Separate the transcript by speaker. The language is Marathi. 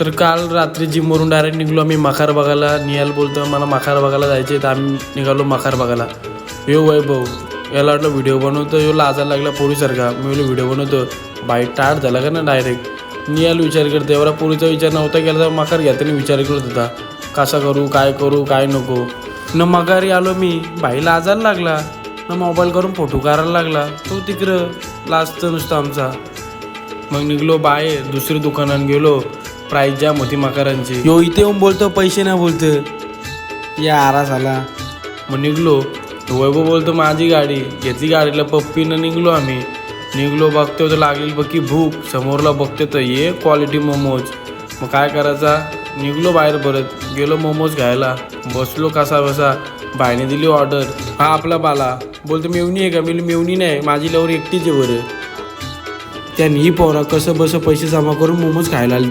Speaker 1: तर काल रात्री जिमवरून डायरेक्ट निघलो आम्ही मखार बघायला. नियाल बोलतो मला मखार बघायला जायचे तर आम्ही निघालो मखार बघायला. यो वैभव याला वाटलं व्हिडिओ बनवतो. यो लाजायला लागला पोरीसारखा. मी बोललो व्हिडिओ बनवतो. बाई टाट झाला का ना डायरेक्ट निहाल विचार करते एवढा पोरीचा विचार नव्हता केला तर मखार घ्यायचा विचार करत होता. कसा करू काय करू काय नको? न मगारी आलो मी. बाई लाजायला लागला. न मोबाईल करून फोटो काढायला लागला. तो तिकडं. लाजतं नुसतं आमचा. मग निघलो बाहेर दुसरी दुकानात गेलो. प्राईस जाम होती मकारांची यो इथे येऊन बोलतो पैसे नाही बोलतं. या आरास आला मग निघलो. तो वैभव बोलतो माझी गाडी. घेतली गाडीला पप्पीनं निघलो आम्ही. निघलो बघतो तर लागलेली बघी भूक. समोरला बघते तर ये क्वालिटी मोमोज मग काय करायचा? निघलो बाहेर परत. गेलो मोमोज घ्यायला. बसलो कसा बसा बायने दिली ऑर्डर हा आपला बाला. बोलतो मेवणी आहे का? मी मेवणी नाही. माझी लवर एकटीच आहे बरं. त्यांनी पोरा कसं बसं पैसे जमा करून मोमोज खायला आलं